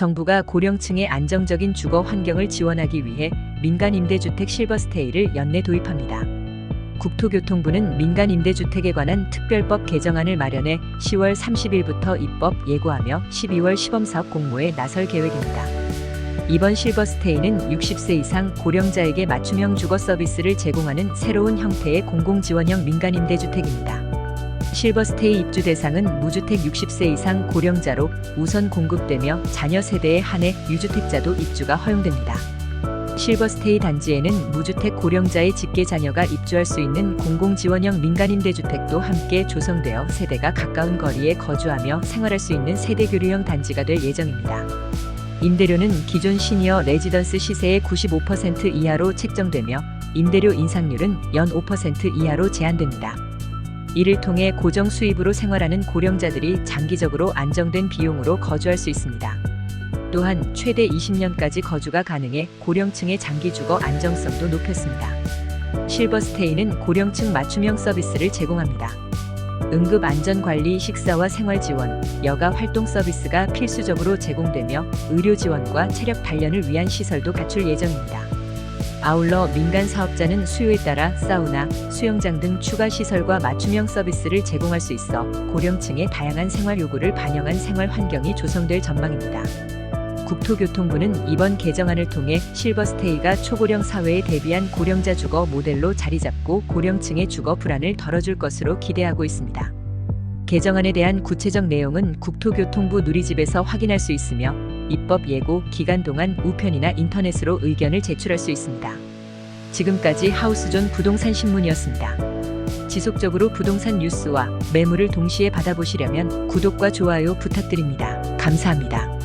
정부가 고령층의 안정적인 주거 환경을 지원하기 위해 민간 임대주택 실버스테이를 연내 도입합니다. 국토교통부는 민간 임대주택에 관한 특별법 개정안을 마련해 10월 30일부터 입법 예고하며 12월 시범사업 공모에 나설 계획입니다. 이번 실버스테이는 60세 이상 고령자에게 맞춤형 주거 서비스를 제공하는 새로운 형태의 공공지원형 민간 임대주택입니다. 실버스테이 입주 대상은 무주택 60세 이상 고령자로 우선 공급되며 자녀 세대에 한해 유주택자도 입주가 허용됩니다. 실버스테이 단지에는 무주택 고령자의 직계 자녀가 입주할 수 있는 공공지원형 민간임대주택도 함께 조성되어 세대가 가까운 거리에 거주하며 생활할 수 있는 세대교류형 단지가 될 예정입니다. 임대료는 기존 시니어 레지던스 시세의 95% 이하로 책정되며 임대료 인상률은 연 5% 이하로 제한됩니다. 이를 통해 고정 수입으로 생활하는 고령자들이 장기적으로 안정된 비용으로 거주할 수 있습니다. 또한 최대 20년까지 거주가 가능해 고령층의 장기 주거 안정성도 높였습니다. 실버스테이는 고령층 맞춤형 서비스를 제공합니다. 응급 안전 관리, 식사와 생활 지원, 여가 활동 서비스가 필수적으로 제공되며 의료 지원과 체력 단련을 위한 시설도 갖출 예정입니다. 아울러 민간 사업자는 수요에 따라 사우나, 수영장 등 추가 시설과 맞춤형 서비스를 제공할 수 있어 고령층의 다양한 생활 요구를 반영한 생활 환경이 조성될 전망입니다. 국토교통부는 이번 개정안을 통해 실버스테이가 초고령 사회에 대비한 고령자 주거 모델로 자리 잡고 고령층의 주거 불안을 덜어줄 것으로 기대하고 있습니다. 개정안에 대한 구체적 내용은 국토교통부 누리집에서 확인할 수 있으며 입법 예고 기간 동안 우편이나 인터넷으로 의견을 제출할 수 있습니다. 지금까지 하우스존 부동산 신문이었습니다. 지속적으로 부동산 뉴스와 매물을 동시에 받아보시려면 구독과 좋아요 부탁드립니다. 감사합니다.